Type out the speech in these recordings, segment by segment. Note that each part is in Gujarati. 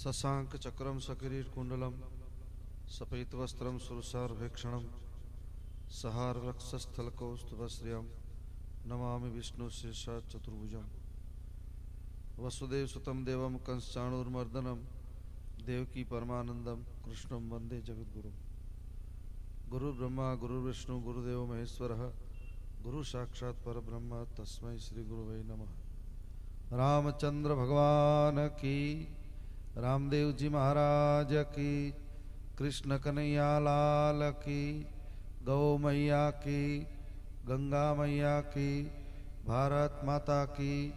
शशांक चक्रम सकिरीट कुंडलम, सपैत वस्त्रम सुरसारभेक्षणम सहार वक्षस्थलकौस्तुभश्रियम नमामि विष्णु शीर्षा चतुर्भुजम वसुदेव सुतम देवम कंसाणुर्मर्दनम देवकी परमानंदम कृष्णम वंदे जगद्गुरु गुरु ब्रह्मा, गुरु विष्णु गुरुदेव महेश्वर, गुरु साक्षात परब्रह्म, तस्मै श्री गुरुवे नमः। रामचंद्र भगवान की રામદેવજી મહારાજ કી, કૃષ્ણ કનૈયા લાલ કી, ગૌ મૈયા કી, ગંગા મૈયા કી, ભારત માતા કી,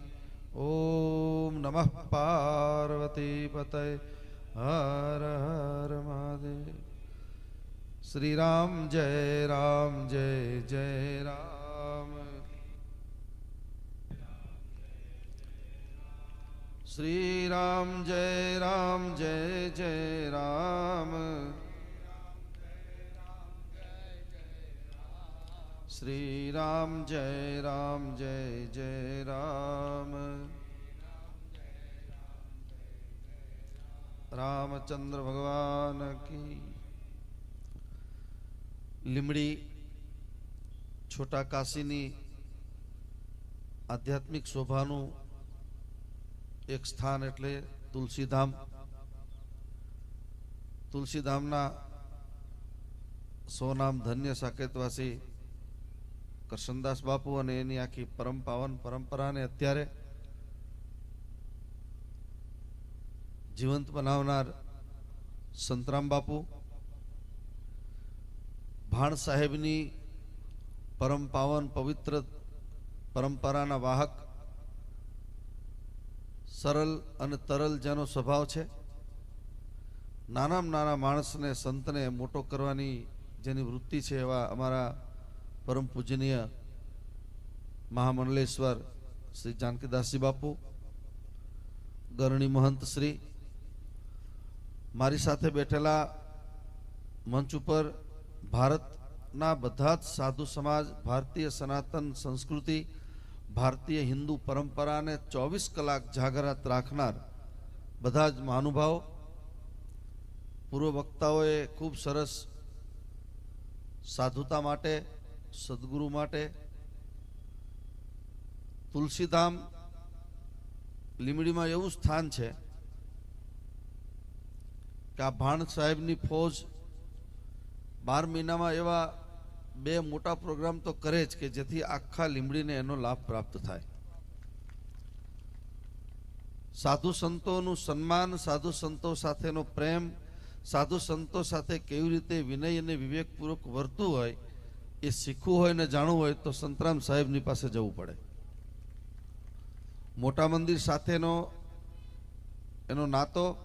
ઓમ નમઃ પાર્વતી પતય, હર હર મહાદેવ. શ્રી રામ જય રામ, જય જય રામ. શ્રી રામ જય રામ, જય જય રામ. શ્રી રામ જય રામ, જય જય રામ. રામચંદ્ર ભગવાન કી. લીમડી છોટા કાશીની આધ્યાત્મિક શોભાનું એક સ્થાન એટલે તુલસીધામ. તુલસીધામના સોનામ ધન્ય સાકેતવાસી કરશનદાસ બાપુ અને એની આખી પરમ પાવન પરંપરાને અત્યારે જીવંત બનાવનાર સંતરામ બાપુ, ભાણ સાહેબની પરમ પાવન પવિત્ર પરંપરાના વાહક સરળ અને તરલ જેનો સ્વભાવ છે. નાનામાં નાના માણસને, સંતને મોટો કરવાની જેની વૃત્તિ છે એવા અમારા પરમ પૂજનીય મહામંડલેશ્વર શ્રી જાનકીદાસજી બાપુ, ગરણી મહંત શ્રી, મારી સાથે બેઠેલા મંચ ઉપર ભારતના બધા જ સાધુ સમાજ, ભારતીય સનાતન સંસ્કૃતિ ભારતીય હિન્દુ પરંપરાને ચોવીસ કલાક જાગૃત રાખનાર બધા જ મહાનુભાવો, પૂર્વ વક્તાઓએ ખૂબ સરસ સાધુતા માટે, સદગુરુ માટે, તુલસીધામ લીમડીમાં એવું સ્થાન છે કે આ ભાણ સાહેબની ફોજ બાર મહિનામાં એવા બે મોટા પ્રોગ્રામ તો કરે જ કે જેથી આખા લીમડીને એનો લાભ પ્રાપ્ત થાય. સાધુ સંતોનું સન્માન, સાધુ સંતો સાથેનો પ્રેમ, સાધુ સંતો સાથે કેવી રીતે વિનય અને વિવેકપૂર્વક વર્તું હોય, એ શીખવું હોય ને જાણવું હોય તો સંતરામ સાહેબની પાસે જવું પડે. મોટા મંદિર સાથેનો એનો નાતો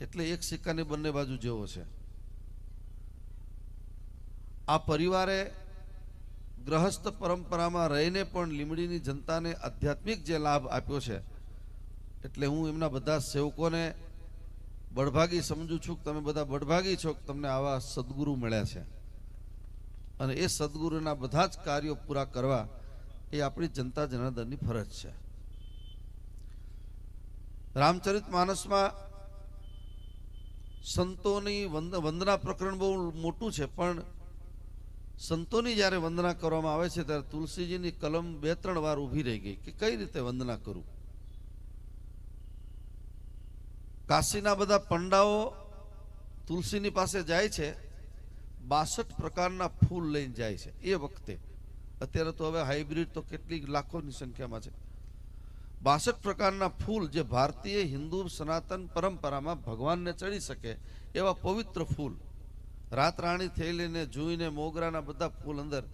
એટલે એક સિક્કાની બંને બાજુ જેવો છે. આ પરિવારે ગ્રહસ્થ પરંપરામાં રહીને પણ લીમડીની જનતાને આધ્યાત્મિક જે લાભ આપ્યો છે, એટલે હું એમના બધા સેવકોને બળભાગી સમજુ છું કે તમે બધા બળભાગી છો કે તમને આવા સદગુરુ મળ્યા છે. અને એ સદગુરુના બધા જ કાર્યો પૂરા કરવા એ આપણી જનતા જનાર્દનની ફરજ છે. રામચરિત માનસમાં સંતોની વંદ- વંદના પ્રકરણ બહુ મોટું છે, પણ સંતોની જ્યારે વંદના કરવામાં આવે છે, ત્યારે તુલસીજીની કલમ બે, ત્રણ વાર ઊભી રહી ગઈ કે કઈ રીતે વંદના કરું? કાશીના બધા પંડાઓ તુલસીની પાસે જાય છે, બાસઠ પ્રકારના ફૂલ લઈને જાય છે, એ વખતે. અત્યારે તો હવે હાઇબ્રિડ તો કેટલી લાખોની સંખ્યામાં છે. બાસઠ પ્રકારના ફૂલ જે ભારતીય હિન્દુ સનાતન પરંપરામાં ભગવાનને ચડી શકે એવા પવિત્ર ફૂલ. રાત રાણી થયેલીને જુઈને મોગરાના બધા ફૂલ અંદર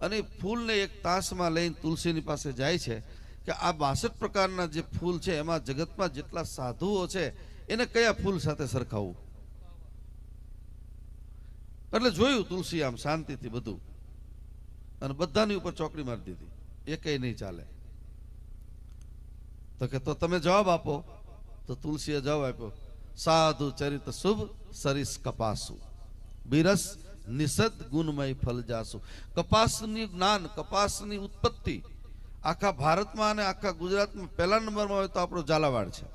અને ફૂલને એક તાસમાં લઈને તુલસીની પાસે જાય છે કે આ બાસઠ પ્રકારના જે ફૂલ છે, એમાં જગતમાં જેટલા સાધુઓ છે, એને કયા ફૂલ સાથે સરખાવવું? એટલે જોયું તુલસી આમ શાંતિથી બધું. અને બધાની ઉપર ચોકડી મારી દીધી. એ કઈ નહીં ચાલે. તો કે તો તમે જવાબ આપો. તો તુલસીએ જવાબ આપ્યો, સાધુ ચરિત શુભ સરીસ કપાસુ. બિરસ નિષદ ગુણમય ફલ જાસુ. કપાસની જ્ઞાન, કપાસની ઉત્પત્તિ આખા ભારતમાં અને આખા ગુજરાતમાં પહેલા નંબરમાં હોય તો આપણો ઝાલાવાડ છે.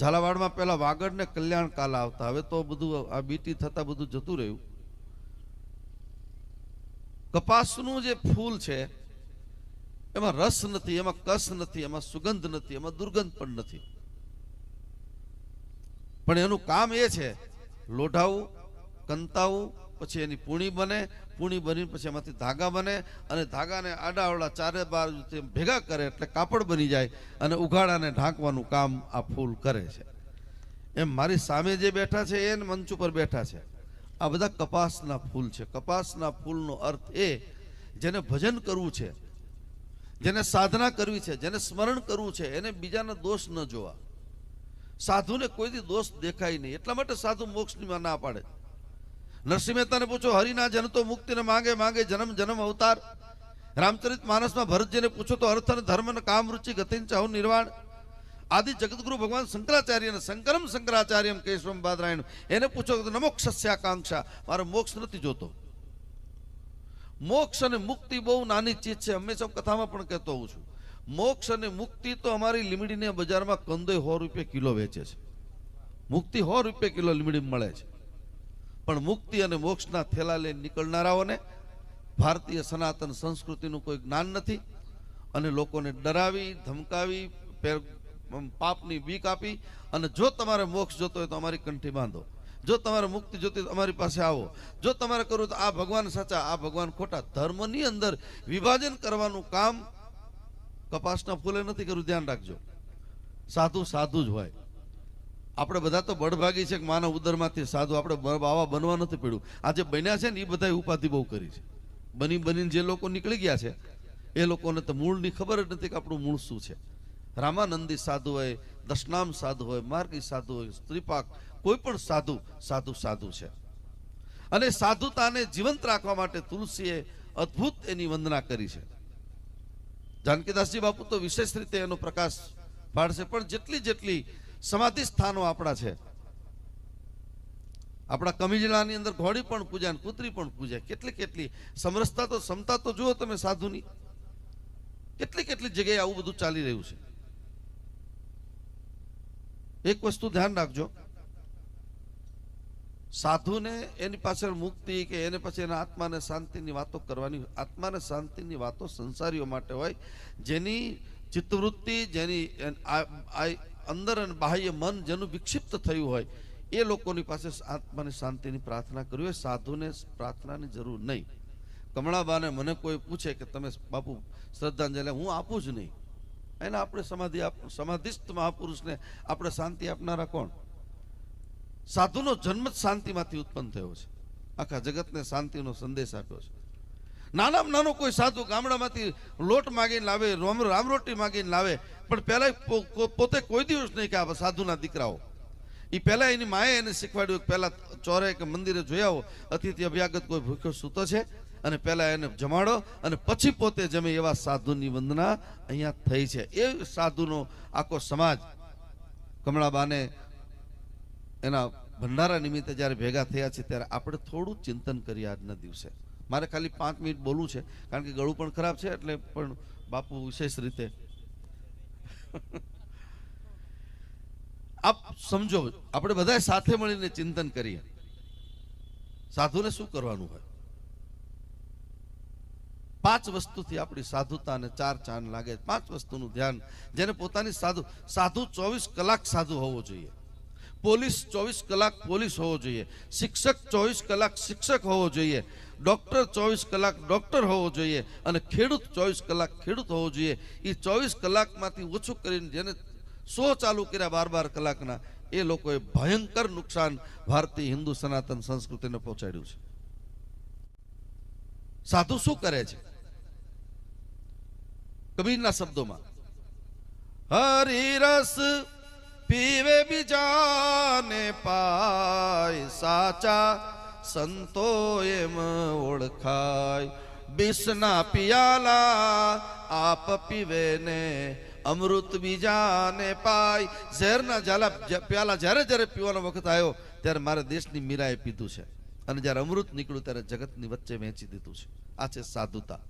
ઝાલાવાડમાં પેલા વાગડ ને કલ્યાણ કાલ આવતા. હવે તો બધું આ બીટી થતા બધું જતું રહ્યું. કપાસનું જે ફૂલ છે, એમાં રસ નથી, એમાં કસ નથી, એમાં સુગંધ નથી, એમાં દુર્ગંધ પણ નથી. પણ એનું કામ એ છે, લોઢાવું કંતાવું, પછી એની પૂણી બને, પૂણી બની પછી એમાંથી ધાગા બને અને ધાગાને આડાવડા ચારે બાજુ ભેગા કરે એટલે કાપડ બની જાય અને ઉઘાડાને ઢાંકવાનું કામ આ ફૂલ કરે છે. એમ મારી સામે જે બેઠા છે, એ મંચ ઉપર બેઠા છે. આ બધા કપાસના ફૂલ છે. કપાસના ફૂલનો અર્થ એ, જેને ભજન કરવું છે, જેને સાધના કરવી છે, જેને સ્મરણ કરવું છે, એને બીજાના દોષ ન જોવા. સાધુને કોઈથી દોષ દેખાય નહીં. એટલા માટે સાધુ મોક્ષની ના પાડે. નરસિંહ મહેતાને પૂછો, હરિના જન તો મુક્તિને માંગે માંગે જન્મ જન્મ અવતાર. રામચરિત માનસમાં ભરતજીને પૂછો, તો અર્થ અને ધર્મ અને કામ રુચિ ગતિ નિર્વાણ? આદિ જગતગુરુ ભગવાન શંકરાચાર્ય અને શંકરમ શંકરાચાર્યમ કેશવમ બાદરાયણ, એને પૂછો તો નમોક્ષસ્યાકાંક્ષા મારો મોક્ષ નથી જોતો. મોક્ષ અને મુક્તિ બહુ નાની ચીજ છે, હંમેશા કથામાં પણ કહેતો હોઉં છું. મોક્ષ અને મુક્તિ તો અમારી લીમડીને બજારમાં કંદોય સો રૂપિયા કિલો વેચે છે. મુક્તિ સો રૂપિયા કિલો લીમડી મળે છે. પણ મુક્તિ અને મોક્ષના થેલા લઈને નીકળનારાઓને ભારતીય સનાતન સંસ્કૃતિનું કોઈ જ્ઞાન નથી અને લોકોને ડરાવી, ધમકાવી પાપની બીક આપી અને જો તમારે મોક્ષ જોતો હોય તો અમારી કંઠી બાંધો. જો તમારે મુક્તિ જોતી તો અમારી પાસે આવો. જો તમારે કરવું તો આ ભગવાન સાચા, આ ભગવાન ખોટા. ધર્મની અંદર વિભાજન કરવાનું કામ કપાસના ફૂલે નથી કર્યું ધ્યાન રાખજો. સાધુ સાધુ જ હોય. આપણે બધા તો બળભાગી છે કે માનવ ઉદરમાંથી સાધુ આપણે આવા બનવા નથી પડ્યું. આજે બન્યા છે ને એ બધા ઉપાધિ બહુ કરી છે. બની બનીને જે લોકો નીકળી ગયા છે, એ લોકોને તો મૂળની ખબર જ નથી કે આપણું મૂળ શું છે. રામાનંદી સાધુ હોય, દશનામ સાધુ હોય, માર્ગી સાધુ હોય, સ્ત્રીપાક, કોઈ પણ સાધુ સાધુ સાધુ છે. અને સાધુતાને જીવંત રાખવા માટે તુલસીએ અદ્ભુત એની વંદના કરી છે. જાનકીદાસજી બાપુ તો વિશેષ રીતે એનો પ્રકાશ પાડશે, પણ જેટલી જેટલી સમાધિ સ્થાનો આપણા છે. આપણા કમિજલાની અંદર ઘોડી પણ પૂજા અને પણ પૂજા. કેટલી કેટલી સમરસતા તો, સમતા તો જુઓ તમે સાધુની. કેટલી કેટલી જગ્યાએ આવું બધું ચાલી રહ્યું છે. એક વસ્તુ ધ્યાન રાખજો. સાધુને એની પાછળ મુક્તિ કે એને પછી એના આત્માને શાંતિની વાતો કરવાની આત્માને શાંતિની વાતો સંસારીઓ માટે હોય, જેની ચિત્તવૃત્તિ, જેની અંદર અને બાહ્ય મન જેનું વિક્ષિપ્ત થયું હોય, એ લોકોની પાસે આત્માની શાંતિની પ્રાર્થના કરવી હોય, સાધુને પ્રાર્થનાની જરૂર નહીં. કમળાબાને મને કોઈ પૂછે કે તમે બાપુ, શ્રદ્ધાંજલિ હું આપું જ નહીં. એને આપણે સમાધિ આપ, સમાધિસ્થ મહાપુરુષને આપણે શાંતિ આપનારા કોણ? સાધુનો જન્મ જ શાંતિમાંથી ઉત્પન્ન થયો છે. આખા જગતને શાંતિનો સંદેશ આપ્યો છે. નાનામાં નાનો કોઈ સાધુ ગામડામાંથી લોટ માગીને લાવે, રોમ રામરોટી માગીને લાવે પણ પહેલા પોતે કોઈ દિવસ નહીં કે આ સાધુના દીકરાઓ. એ પહેલા એની માએ એને શીખવાડ્યું પહેલા ચોરે કે મંદિરે જોઈ આવો, અતિથિ અભ્યાગત કોઈ ભૂખ્યો સૂતો છે અને પહેલા એને જમાડો અને પછી પોતે જમે એવા સાધુની વંદના અહીંયા થઈ છે. એ સાધુનો આખો સમાજ કમળાબાને એના ભંડારા નિમિત્તે જ્યારે ભેગા થયા છે ત્યારે આપણે થોડું ચિંતન કરીએ આજના દિવસે. મારે ખાલી પાંચ મિનિટ બોલવું છે, કારણ કે ગળું પણ ખરાબ છે એટલે પણ બાપુ વિશેષ રીતે આપ સમજો, આપણે બધા સાથે મળીને ચિંતન કરીએ. સાધુને શું કરવાનું હોય? પાંચ વસ્તુથી આપણી સાધુતાને ચાર ચાંદ લાગે. પાંચ વસ્તુનું ધ્યાન. જેને પોતાની સાધુ સાધુ ચોવીસ કલાક સાધુ હોવો જોઈએ. પોલીસ ચોવીસ કલાક પોલીસ હોવો જોઈએ. શિક્ષક ચોવીસ કલાક શિક્ષક હોવો જોઈએ. ડોક્ટર ચોવીસ કલાક ડોક્ટર હોવો જોઈએ અને ખેડૂત ચોવીસ કલાક ખેડૂત હોવો જોઈએ. એ ચોવીસ કલાકમાંથી ઓછું કરીને જેને સો ચાલુ કર્યા બાર બાર કલાકના, એ લોકોએ ભયંકર નુકસાન ભારતીય હિન્દુ સનાતન સંસ્કૃતિને પહોંચાડ્યું છે. સાધુ શું કરે છે? કબીરના શબ્દોમાં હરિરસ પીવે બીજાને પાય સાચા, સંતો એમ ઓળખાય. બિસના પિયાલા આપ પીવે ને અમૃત બીજાને પાય. ઝેરના જાલા પ્યાલા જ્યારે જ્યારે પીવાનો વખત આવ્યો, ત્યારે મારે દેશની મીરાએ પીધું છે. અને જ્યારે અમૃત નીકળ્યું ત્યારે જગતની વચ્ચે વહેંચી દીધું છે. આ છે સાધુતા.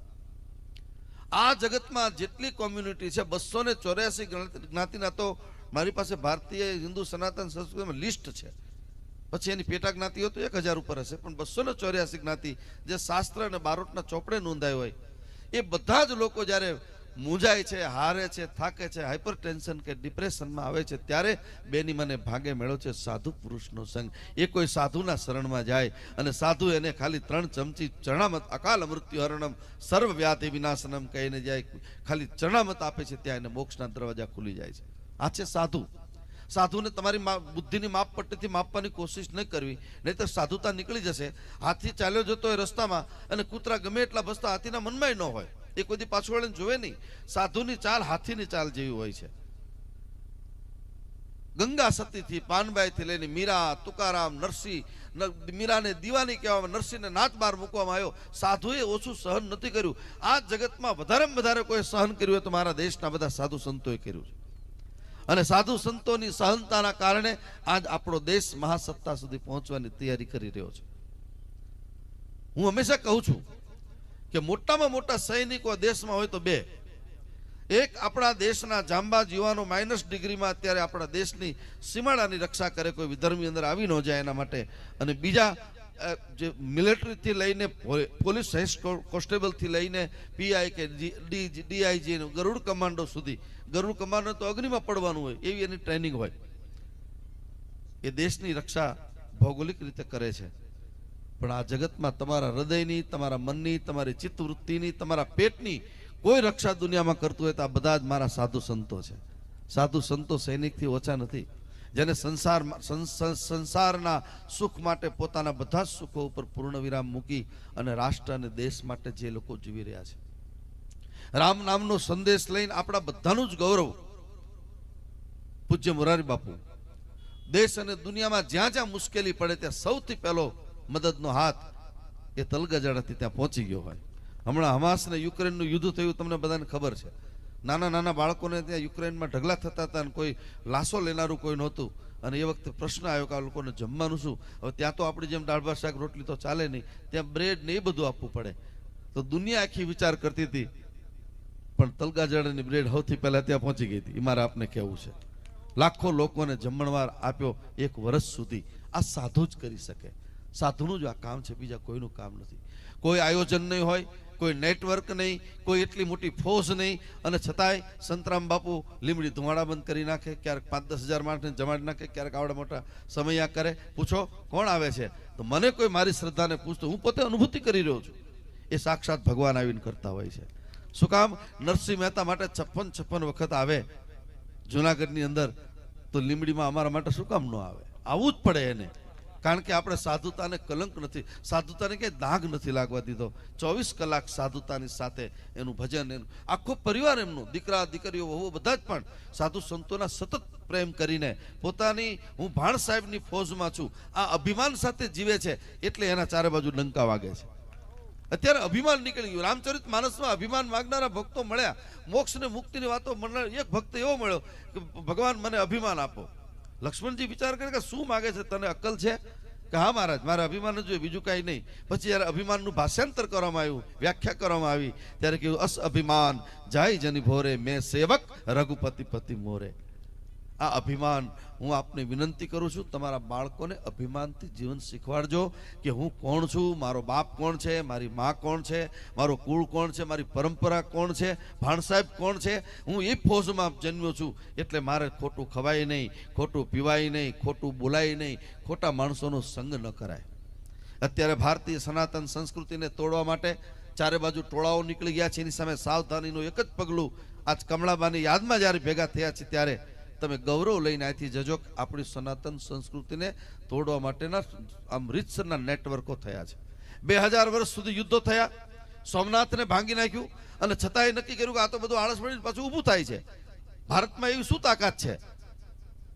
આ જગતમાં જેટલી કોમ્યુનિટી છે બસો ને ચોર્યાસી જ્ઞાતિના તો મારી પાસે ભારતીય હિન્દુ સનાતન સંસ્કૃતિમાં લિસ્ટ છે. પછી એની પેટા જ્ઞાતિઓ તો એક હજાર ઉપર હશે, પણ બસો ને ચોર્યાસી જ્ઞાતિ જે શાસ્ત્ર અને બારોટના ચોપડે નોંધાય હોય, એ બધા જ લોકો જ્યારે મૂંઝાય છે, હારે છે, થાકે છે હાઇપર ટેન્શન કે ડિપ્રેશનમાં આવે છે, ત્યારે બેની મને ભાગે મેળો છે સાધુ પુરુષનો સંગ. એ કોઈ સાધુના શરણમાં જાય અને સાધુ એને ખાલી ત્રણ ચમચી ચરણામત અકાલ મૃત્યુ હરણમ સર્વ વ્યાધિ વિનાશનમ કહીને જાય, ખાલી ચરણામત આપે છે, ત્યાં એને મોક્ષના દરવાજા ખુલી જાય છે. આ છે સાધુ. સાધુને તમારી બુદ્ધિની માપ પટ્ટીથી માપવાની કોશિશ નહીં કરવી નહીં તો સાધુતા નીકળી જશે. હાથી ચાલ્યો જતો હોય રસ્તામાં અને કૂતરા ગમે એટલા બસતા હાથીના મનમાં ન હોય. એ કોઈથી પાછું વળીને જોવે નહીં. સાધુની ચાલ હાથીની ચાલ જેવી હોય છે. ગંગા સતીથી પાનબાઈથી લઈને મીરા, તુકારામ, નરસિંહ મીરાને દીવાની કહેવામાં નરસિંહને નાચ બાર મૂકવામાં આવ્યો. સાધુએ ઓછું સહન નથી કર્યું. આ જગતમાં વધારેમાં વધારે કોઈ સહન કર્યું હોય તો મારા દેશના બધા સાધુ સંતોએ કર્યું છે. અને સાધુ સંતોની સહનતાના કારણે આજ આપણો દેશ મહાસત્તા સુધી પહોંચવાની તૈયારી કરી રહ્યો છે. હું હંમેશા કહું છું કે મોટામાં મોટા સૈનિકો દેશમાં હોય તો બે. એક આપણા દેશના જાંબાજ યુવાનો માઇનસ ડિગ્રીમાં અત્યારે આપણા દેશની સીમાડાની રક્ષા કરે, કોઈ વિધર્મી અંદર આવી ન જાય એના માટે. અને બીજા જે મિલિટરીથી લઈને પોલીસ હેડ કોન્સ્ટેબલથી લઈને પીઆઈ કે ડીઆઈજી ગરુડ કમાન્ડો સુધી ગરુડ કમાન્ડો તો અગ્નિમાં પડવાનું હોય, એવી એની ટ્રેનિંગ હોય. એ દેશની રક્ષા ભૌગોલિક રીતે કરે છે. પણ આ જગતમાં તમારા હૃદયની, તમારા મનની, તમારી ચિત્તવૃત્તિની, તમારા પેટની કોઈ રક્ષા દુનિયામાં કરતું હોય તો આ બધા જ મારા સાધુ સંતો છે. સાધુ સંતો સૈનિકથી ઓછા નથી. જેને સંસાર સંસારના સુખ માટે પોતાના બધા જ સુખો ઉપર પૂર્ણ વિરામ મૂકી અને રાષ્ટ્ર અને દેશ માટે જે લોકો જીવી રહ્યા છે. રામ નામનો સંદેશ લઈને આપણા બધાનું જ ગૌરવ. પૂજ્ય મુરારી બાપુ, દેશ અને દુનિયામાં જ્યાં જ્યાં મુશ્કેલી પડે ત્યાં સૌથી પહેલો મદદનો હાથ એ તલગજાડાથી ત્યાં પહોંચી ગયો હોય. હમણાં હમાસ ને યુક્રેનનું યુદ્ધ થયું, તમને બધાને ખબર છે. નાના નાના બાળકોને ત્યાં યુક્રેનમાં ઢગલા થતા હતા અને કોઈ લાશો લેનારું કોઈ નહોતું. અને એ વખતે પ્રશ્ન આવ્યો કે આ લોકોને જમવાનું શું? હવે ત્યાં તો આપણી જેમ દાળ ભાત શાક રોટલી તો ચાલે નહીં. ત્યાં બ્રેડ ને એ બધું આપવું પડે. તો દુનિયા આખી વિચાર કરતી હતી પણ તલગાજાડાની બ્રેડ સૌથી પહેલા ત્યાં પહોંચી ગઈ હતી. એ મારે આપને કહેવું છે. લાખો લોકોને જમણવાર આપ્યો એક વર્ષ સુધી. આ સાધુ જ કરી શકે. સાધુનું જ આ કામ છે, બીજા કોઈનું કામ નથી. કોઈ આયોજન નહીં હોય, કોઈ નેટવર્ક નહીં, કોઈ એટલી મોટી ફોર્સ નહીં. અને છતાંય સંતરામ બાપુ લીમડી ધુમાડા બંધ કરી નાખે, ક્યારેક પાંચ દસ હજાર માણસને જમાડી નાખે, ક્યારેક આવડા મોટા સમયા કરે. પૂછો, કોણ આવે છે? તો મને કોઈ મારી શ્રદ્ધાને પૂછતો, હું પોતે અનુભૂતિ કરી રહ્યો છું. એ સાક્ષાત ભગવાન આવીને કરતા હોય છે. શું કામ? નરસિંહ મહેતા માટે છપ્પન છપ્પન વખત આવે. જુનાગઢની અંદર તો લીમડીમાં અમારા માટે શું કામ ન આવે? આવવું જ પડે એને. કારણ કે આપણે સાધુતાને કલંક નથી. સાધુતાને ક્યાંય દાગ નથી લાગવા દીધો. ચોવીસ કલાક સાધુતાની સાથે એનું ભજન, એનું આખો પરિવાર એમનો, દીકરા, દીકરીઓ વહુ બધા જ પણ સાધુ સંતોના સતત પ્રેમ કરીને પોતાની, હું ભાણ સાહેબની ફોજમાં છું, આ અભિમાન સાથે જીવે છે, એટલે એના ચારે બાજુ ડંકા વાગે છે. અત્યારે અભિમાન નીકળી ગયું. રામચરિત માનસમાં અભિમાન માગનારા ભક્તો મળ્યા. મોક્ષ ને મુક્તિની વાતો મળનાર એક ભક્ત એવો મળ્યો કે, ભગવાન, મને અભિમાન આપો. લક્ષ્મણજી વિચાર કરે કે, શું માગે છે? તને અક્કલ છે? કે, હા, મહારાજ, મારે અભિમાન જોઈએ, બીજું કાંઈ નહીં. પછી જ્યારે અભિમાનનું ભાષાંતર કરવામાં આવ્યું, વ્યાખ્યા કરવામાં આવી, ત્યારે કહ્યું, અસ અભિમાન, જાય જની ભોરે, મેં સેવક રઘુપતિ પતિ મોરે. આ અભિમાન હું આપને વિનંતી કરું છું, તમારા બાળકોને અભિમાનથી જીવન શીખવાડજો કે હું કોણ છું, મારો બાપ કોણ છે, મારી મા કોણ છે, મારો કુળ કોણ છે, મારી પરંપરા કોણ છે, ભાણ સાહેબ કોણ છે, હું એ ફોજમાં જન્મ્યો છું. એટલે મારે ખોટું ખવાય નહીં, ખોટું પીવાય નહીં, ખોટું બોલાય નહીં, ખોટા માણસોનો સંગ ન કરાય. અત્યારે ભારતીય સનાતન સંસ્કૃતિને તોડવા માટે ચારે બાજુ ટોળાઓ નીકળી ગયા છે, એની સામે સાવધાનીનું એક જ પગલું આજ કમળાબાની યાદમાં જ્યારે ભેગા થયા છે ત્યારે તમે ગૌરવ લઈને અહીંથી જજો આપણી સનાતન સંસ્કૃતિને તોડવા માટેના આમ રીતસરના નેટવર્કો થયા છે. બે હજાર વર્ષ સુધી યુદ્ધો થયા, સોમનાથને ભાંગી નાખ્યું અને છતાંય નક્કી કર્યું કે આ તો બધું આળસ પડીને પાછું ઊભું થાય છે. ભારતમાં એવી શું તાકાત છે?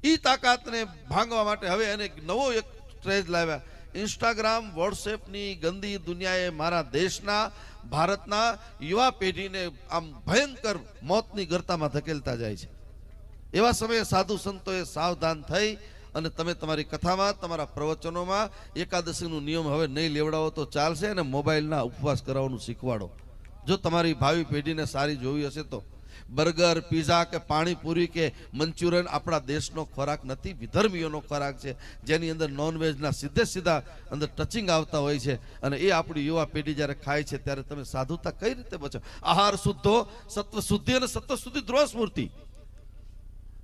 એ તાકાતને ભાંગવા માટે હવે એને નવો એક સ્ટ્રેજ લાવ્યા. ઇન્સ્ટાગ્રામ વોટ્સએપની ગંદી દુનિયાએ મારા દેશના, ભારતના યુવા પેઢીને આમ ભયંકર મોતની ગરતામાં ધકેલતા જાય છે. એવા સમયે સાધુ સંતોએ સાવધાન થઈ અને તમે તમારી કથામાં, તમારા પ્રવચનોમાં એકાદશીનું નિયમ હવે નહીં લેવડાવો તો ચાલશે અને મોબાઈલના ઉપવાસ કરાવવાનું શીખવાડો. જો તમારી ભાવિ પેઢીને સારી જોવી હશે તો. બર્ગર, પીઝા કે પાણીપુરી કે મંચુરિયન આપણા દેશનો ખોરાક નથી, વિધર્મીઓનો ખોરાક છે. જેની અંદર નોનવેજના સીધે સીધા અંદર ટચિંગ આવતા હોય છે અને એ આપણી યુવા પેઢી જ્યારે ખાય છે ત્યારે તમે સાધુતા કઈ રીતે બચો? આહાર શુદ્ધો સત્વ શુદ્ધિ અને સત્વ શુદ્ધિ ધ્રુવ સ્મૃતિ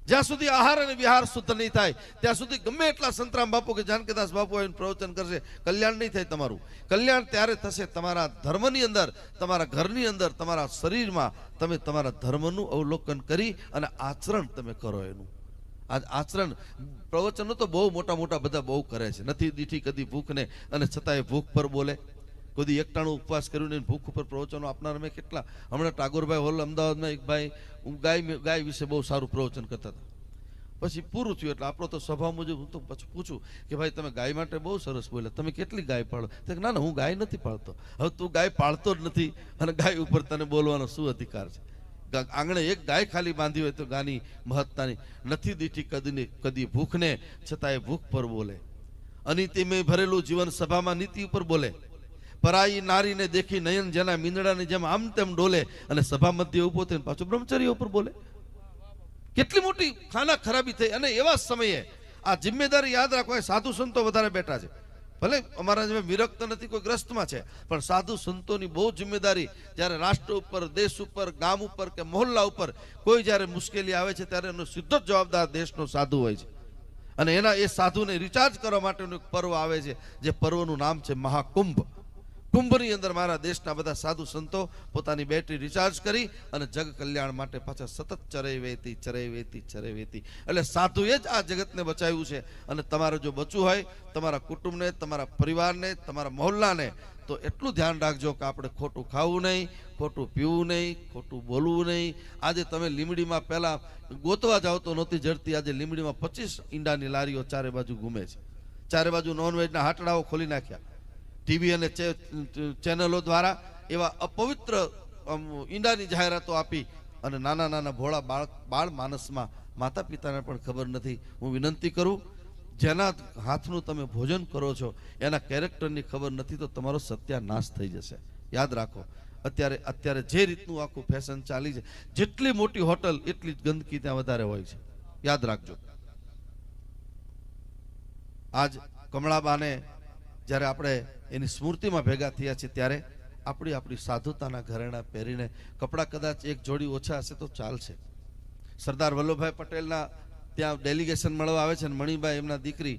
જ્યાં સુધી આહાર અને વિહાર શુદ્ધ નહીં થાય, ત્યાં સુધી ગમે એટલા સંતરામ બાપુ કે જાનકીદાસ બાપુ આવીને પ્રવચન કરશે, કલ્યાણ નહીં થાય તમારું. કલ્યાણ ત્યારે થશે તમારા ધર્મની અંદર, તમારા ઘરની અંદર, તમારા શરીરમાં. તમે તમારા ધર્મનું અવલોકન કરી અને આચરણ તમે કરો એનું. આ આચરણ પ્રવચનો તો બહુ મોટા મોટા બધા બહુ કરે છે. નથી દીઠી કદી ભૂખને, અને છતાંય ભૂખ પર બોલે. કદી એકટાણું ઉપવાસ કર્યું ને ભૂખ ઉપર પ્રવચનો આપનાર મેં કેટલા? હમણાં ટાગોરભાઈ હોલ અમદાવાદમાં એક ભાઈ ગાય ગાય વિશે બહુ સારું પ્રવચન કરતા હતા. પછી પૂરું થયું એટલે આપણો તો સ્વભાવ મુજબ હું તો પછી પૂછું કે ભાઈ, તમે ગાય માટે બહુ સરસ બોલ્યા. તમે કેટલી ગાય પાળો? તો ના ના, હું ગાય નથી પાળતો. હવે તું ગાય પાળતો જ નથી અને ગાય ઉપર તને બોલવાનો શું અધિકાર છે? આંગણે એક ગાય ખાલી બાંધી હોય તો ગાની મહત્તાની નથી દીઠી કદી કદી ભૂખને, છતાંય ભૂખ પર બોલે. અનીતિમય ભરેલું જીવન સભામાં નીતિ ઉપર બોલે. પરાઈ નારીને દેખી નયન જેના મીંદડાની જેમ આમ તેમ ડોલે અને સભા મધ્ય ઊભો થઈને પાછો બ્રહ્મચર્ય ઉપર બોલે. કેટલી મોટી ખાના ખરાબી થઈ અને એવા સમયે આ જિમ્મેદારી યાદ રાખવા સાધુ સંતો વધારે બેઠા છે. ભલે અમારા જેમ વિરક્ત નથી, કોઈ ગ્રસ્તમાં છે, પણ સાધુ સંતોની બહુ જિમ્મેદારી જ્યારે રાષ્ટ્ર ઉપર, દેશ ઉપર, ગામ ઉપર કે મહોલ્લા ઉપર કોઈ જ્યારે મુશ્કેલી આવે છે ત્યારે એનો સીધો જવાબદાર દેશનો સાધુ હોય છે. અને એના એ સાધુને રિચાર્જ કરવા માટેનું એક પર્વ આવે છે, જે પર્વનું નામ છે મહાકુંભ. કુંભની અંદર મારા દેશના બધા સાધુ સંતો પોતાની બેટરી રિચાર્જ કરી અને જગ કલ્યાણ માટે પાછા સતત ચરઈ વહેતી ચરઈ વહેતી ચરઈ વહેતી એટલે સાધુએ જ આ જગતને બચાવ્યું છે. અને તમારે જો બચવું હોય, તમારા કુટુંબને, તમારા પરિવારને, તમારા મહોલ્લાને, તો એટલું ધ્યાન રાખજો કે આપણે ખોટું ખાવું નહીં, ખોટું પીવું નહીં, ખોટું બોલવું નહીં. આજે તમે લીમડીમાં પહેલાં ગોતવા જાઓ તો નહોતી જડતી. આજે લીમડીમાં પચીસ ઈંડાની લારીઓ ચારે બાજુ ઘૂમે છે. ચારે બાજુ નોનવેજના હાટડાઓ ખોલી નાખ્યા. ટીવી અને ચેનલો દ્વારા એવા અપવિત્ર ઈંડાની જાહેરાતો આપી અને નાના નાના ભોળા બાળ બાળ માનસમાં માતા પિતાને પણ ખબર નથી. હું વિનંતી કરું, જેના હાથનું તમે ભોજન કરો છો, એના કેરેક્ટરની ખબર નથી તો તમારો સત્યાનાશ થઈ જશે. યાદ રાખો, અત્યારે અત્યારે જે રીતનું આખું ફેશન ચાલી છે, જેટલી મોટી હોટલ, એટલી જ ગંદકી ત્યાં વધારે હોય છે. યાદ રાખજો. આજ કમળાબાને જ્યારે આપણે એની સ્મૃતિમાં ભેગા થયા છે ત્યારે આપણી આપણી સાધુતાના ઘરેણા પહેરીને કપડાં કદાચ એક જોડી ઓછા હશે તો ચાલશે. સરદાર વલ્લભભાઈ પટેલના ત્યાં ડેલિગેશન મળવા આવે છે ને મણિભાઈ એમના દીકરી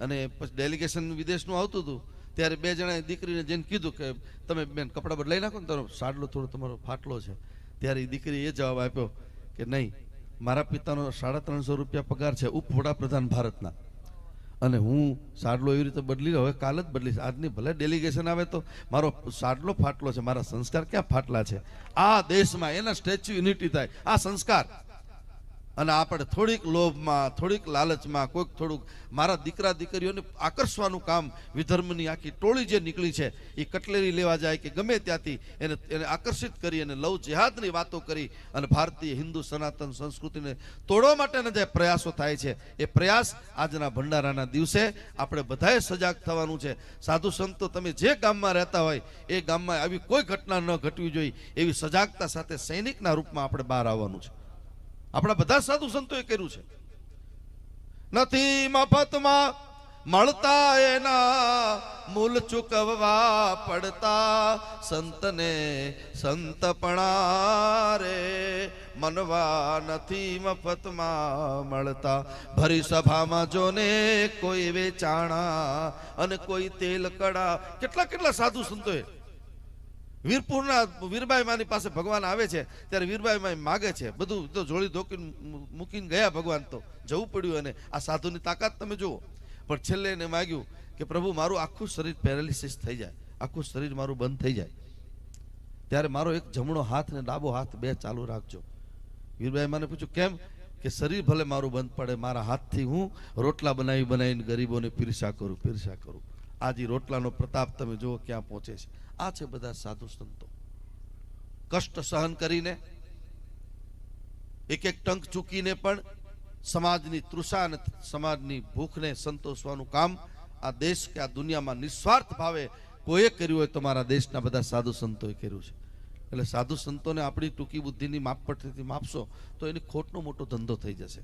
અને પછી ડેલિગેશન વિદેશનું આવતું હતું, ત્યારે બે જણાએ દીકરીને જઈને કીધું કે તમે બેન કપડાં બદલાઈ નાખો ને તમારો સાડલો થોડો તમારો ફાટલો છે, ત્યારે એ દીકરીએ એ જવાબ આપ્યો કે નહીં, મારા પિતાનો સાડા ત્રણસો રૂપિયા પગાર છે ઉપ વડાપ્રધાન ભારતના. અને હું સાડલો એવી રીતે બદલી હવે કાલ જ બદલીશ. આજની ભલે ડેલિગેશન આવે તો મારો સાડલો ફાટલો છે, મારા સંસ્કાર ક્યાં ફાટલા છે? આ દેશમાં એના સ્ટેચ્યુ યુનિટી થાય. આ સંસ્કાર અને આપણે થોડીક લોભમાં, થોડીક લાલચમાં, કોઈક થોડુંક મારા દીકરા, દીકરીઓને આકર્ષવાનું કામ વિધર્મની આખી ટોળી જે નીકળી છે, એ કટલેરી લેવા જાય કે ગમે ત્યાંથી એને એને આકર્ષિત કરી અને લવ જેહાદની વાતો કરી અને ભારતીય હિન્દુ સનાતન સંસ્કૃતિને તોડવા માટેના જે પ્રયાસો થાય છે, એ પ્રયાસ આજના ભંડારાના દિવસે આપણે બધાએ સજાગ થવાનું છે. સાધુ સંતો, તમે જે ગામમાં રહેતા હોય, એ ગામમાં આવી કોઈ ઘટના ન ઘટવી જોઈએ, એવી સજાગતા સાથે સૈનિકના રૂપમાં આપણે બહાર આવવાનું છે. આપણા બધા સાધુ સંતોએ કર્યું છે. નથી મફતમાં મળતા એના મૂલ ચૂકવવા પડતા સંતને સંતપણા રે મનવા નથી મફતમાં મળતા. ભરી સભામાં જોને કોઈ વેચાણા અને કોઈ તેલ કડા કેટલા કેટલા સાધુ સંતોએ વીરપુરના વીરબાઈ માની પાસે ભગવાન આવે છે, ત્યારે વીરબાઈ માઈ માગે છે. બધું તો જોડી ધોકીને મૂકીને ગયા ભગવાન તો. જવું પડ્યું અને આ સાધુની તાકાત તમે જુઓ. પણ છેલ્લે એને માગ્યું કે પ્રભુ, મારું આખું શરીર પેરાલિસિસ થઈ જાય. આખું શરીર મારું બંધ થઈ જાય. ત્યારે મારો એક જમણો હાથ ને ડાબો હાથ બે ચાલુ રાખજો. વીરબાઈ માને પૂછ્યું, કેમ? કે શરીર ભલે મારું બંધ પડે, મારા હાથથી હું રોટલા બનાવી બનાવીને ગરીબોને પીરસા કરું પીરસા કરું. આજે રોટલાનો પ્રતાપ તમે જુઓ ક્યાં પહોંચે છે. આ છે બધા સાધુ સંતો. કષ્ટ સહન કરીને, એક એક ટંક ચૂકીને પણ સમાજની તૃષા અને સમાજની ભૂખને સંતોષવાનું કામ આ દેશ કે આ દુનિયામાં નિસ્વાર્થ ભાવે કોઈએ કર્યું હોય તો મારા દેશના બધા સાધુ સંતોએ કર્યું છે. એટલે સાધુ સંતોને આપણી ટૂંકી બુદ્ધિની માપ પટ્ટીથી માપશો તો એની ખોટનો મોટો ધંધો થઈ જશે.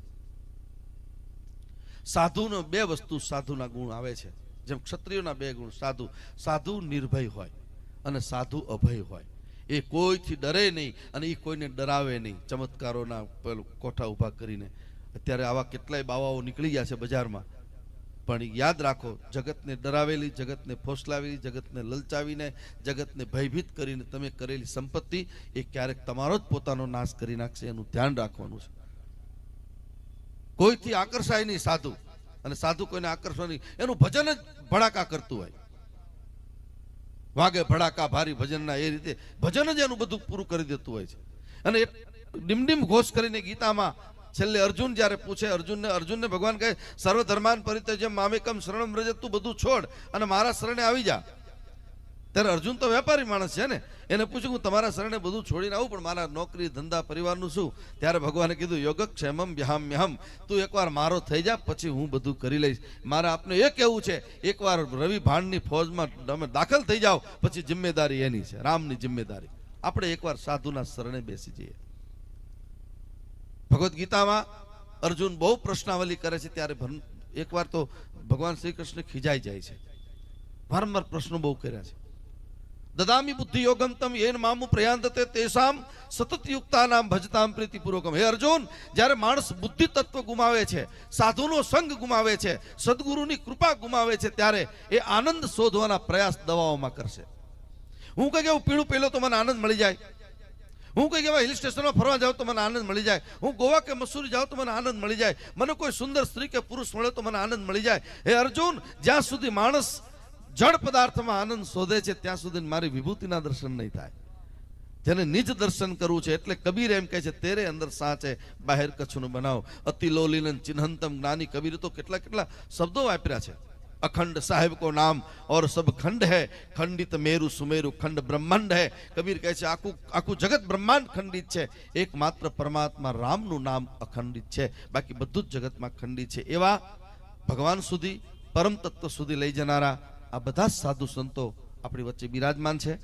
સાધુનો બે વસ્તુ સાધુના ગુણ આવે છે. જેમ ક્ષત્રિયોના બે ગુણ, સાધુ. સાધુ નિર્ભય હોય અને સાધુ અભય હોય. એ કોઈથી ડરે નહીં અને એ કોઈને ડરાવે નહીં. ચમત્કારોના પેલું કોઠા ઊભા કરીને. અત્યારે આવા કેટલાય બાવાઓ નીકળી ગયા છે બજારમાં. પણ યાદ રાખો, જગતને ડરાવેલી, જગતને ફોસલાવેલી, જગતને લલચાવીને, જગતને ભયભીત કરીને તમે કરેલી સંપત્તિ, એ ક્યારેક તમારો જ પોતાનો નાશ કરી નાખશે, એનું ધ્યાન રાખવાનું છે. કોઈથી આકર્ષાય નહીં સાધુ. અને સાધુ કોઈને આકર્ષવાની, એનું ભજન જ ભડાકા કરતું હોય. વાગે ભડાકા, ભારી ભજનના એ રીતે ભજન જ એનું બધું પૂરું કરી દેતું હોય છે. અને ડિમડિમ ઘોષ કરીને ગીતામાં છેલ્લે અર્જુન જ્યારે પૂછે, અર્જુનને અર્જુનને ભગવાન કહે સર્વ ધર્માન જેમ મામેકમ શરણમ રજત તું બધું છોડ અને મારા શરણે આવી જા. ત્યારે અર્જુન તો વેપારી માણસ છે ને. એને પૂછ્યું, હું તમારા શરણે બધું છોડીને આવું, પણ મારા નોકરી ધંધા પરિવારનું શું? ત્યારે ભગવાને કીધું, યોગક્ષેમમ વ્યામ્યહમ. તું એકવાર મારો થઈ જા, પછી હું બધું કરી લઈશ. મારે આપને એ કહેવું છે, એકવાર રવિ ભાણની ફોજમાં તમે દાખલ થઈ જાઓ, પછી જિમ્મેદારી એની છે, રામની જિમ્મેદારી. આપણે એકવાર સાધુના શરણે બેસી જઈએ. ભગવદ્ ગીતામાં અર્જુન બહુ પ્રશ્નાવલી કરે છે, ત્યારે એકવાર તો ભગવાન શ્રી કૃષ્ણ ખીજાઈ જાય છે. વારંવાર પ્રશ્નો બહુ કર્યા છે. દદામી બુદ્ધિ યોગમ તમ એન મામુ પ્રયાંતતે તેસામ સતત યુક્તાનામ ભજતામ પ્રીતિપૂર્વકમ હે અર્જુન જ્યારે માણસ બુદ્ધિ તત્વ ગુમાવે છે સાધુનો સંગ ગુમાવે છે સદગુરુની કૃપા ગુમાવે છે ત્યારે એ આનંદ શોધવાના પ્રયાસ દવાઓમાં કરશે હું કઈ કે હું પીળું પેલો તો મને આનંદ મળી જાય હું કઈ એવા હિલ સ્ટેશનમાં ફરવા જાઉં તો મને આનંદ મળી જાય હું ગોવા કે મસૂરી જાઉં તો મને આનંદ મળી જાય મને કોઈ સુંદર સ્ત્રી કે પુરુષ મળે તો મને આનંદ મળી જાય હે અર્જુન જ્યાં સુધી માણસ જળ પદાર્થમાં આનંદ શોધે છે, ત્યાં સુધી મારી વિભૂતિના દર્શન નહીં થાય. જેને નિજ દર્શન કરવું છે, એટલે કબીર એમ કહે છે, તેરે અંદર સાચે બાહેર કચ્છનું બનાવો. અતિલોલીન ચિહ્નંતમ જ્ઞાની કબીર તો કેટલા કેટલા શબ્દો વાપર્યા છે. અખંડ સાહેબ કો નામ ઓર સબ ખંડ હૈ, ખંડિત મેરુ સુમેરુ ખંડ બ્રહ્માંડ હે. કબીર કહે છે, આખું આખું જગત બ્રહ્માંડ ખંડિત છે. એકમાત્ર પરમાત્મા રામનું નામ અખંડિત છે. બાકી બધું જ જગતમાં ખંડિત છે. એવા ભગવાન સુધી, પરમ તત્વ સુધી લઈ જનારા આ બધા જ સાધુ સંતો આપણી વચ્ચે બિરાજમાન છે.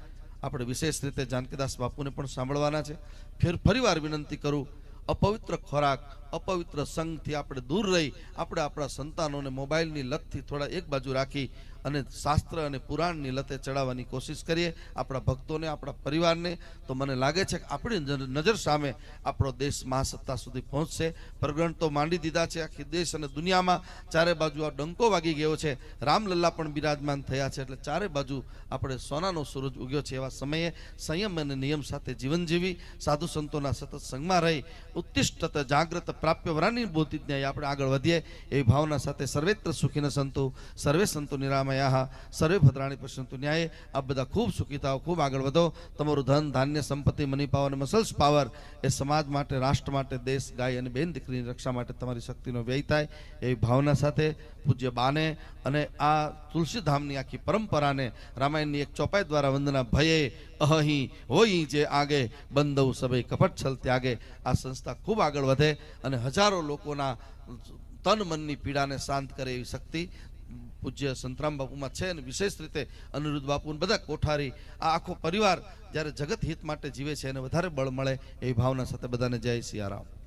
આપણે વિશેષ રીતે જાનકીદાસ બાપુને પણ સાંભળવાના છે. ફેર ફરીવાર વિનંતી કરું, અપવિત્ર ખોરાક, અપવિત્ર સંઘથી આપણે દૂર રહી, આપણે આપણા સંતાનોને મોબાઈલની લતથી થોડા એક બાજુ રાખી અને શાસ્ત્ર અને પુરાણની લતે ચડાવવાની કોશિશ કરીએ, આપણા ભક્તોને, આપણા પરિવારને. તો મને લાગે છે કે આપણી નજર- સામે આપણો દેશ મહાસત્તા સુધી પહોંચશે. પ્રગણ તો માંડી દીધા છે આખી દેશ અને દુનિયામાં. ચારે બાજુ આ ડંકો વાગી ગયો છે. રામલલ્લા પણ બિરાજમાન થયા છે. એટલે ચારે બાજુ આપણે સોનાનો સૂરજ ઉગ્યો છે એવા સમયે સંયમ અને નિયમ સાથે જીવન જીવી સાધુ સંતોના સતત સંગમાં રહી, ઉત્તિષ્ઠત, જાગ્રત પ્રાપ્ય વરાની બોધિ ન્યાય આપણે આગળ વધીએ એવી ભાવના સાથે સર્વેત્ર સુખીને સંતો, સર્વે સંતો નિરામયા સર્વે ભદ્રાણી પશ્યંતુ ન્યાય. આ બધા ખૂબ સુખી થાવ ખૂબ આગળ વધો. તમારું ધન, ધાન્ય, સંપત્તિ, મની પાવર અને મસલ્સ પાવર એ સમાજ માટે, રાષ્ટ્ર માટે, દેશ, ગાય અને બેન દીકરીની રક્ષા માટે તમારી શક્તિનો વ્યય થાય એવી ભાવના સાથે પૂજ્ય બાને અને આ તુલસીધામની આખી પરંપરાને રામાયણની એક ચોપાઈ દ્વારા વંદના ભયે અહી હોઈ જે આગે બંધવ સભે કપટ છલ ત્યાગે. આ સંસ્થા ખૂબ આગળ વધે અને હજારો લોકોના તન મનની પીડાને શાંત કરે એવી શક્તિ પૂજ્ય સંતરામ બાપુમાં છે અને વિશેષ રીતે અનિરુદ્ધ બાપુ બધા કોઠારી, આ આખો પરિવાર જ્યારે જગત હિત માટે જીવે છે, એને વધારે બળ મળે એવી ભાવના સાથે બધાને જય સિયારામ.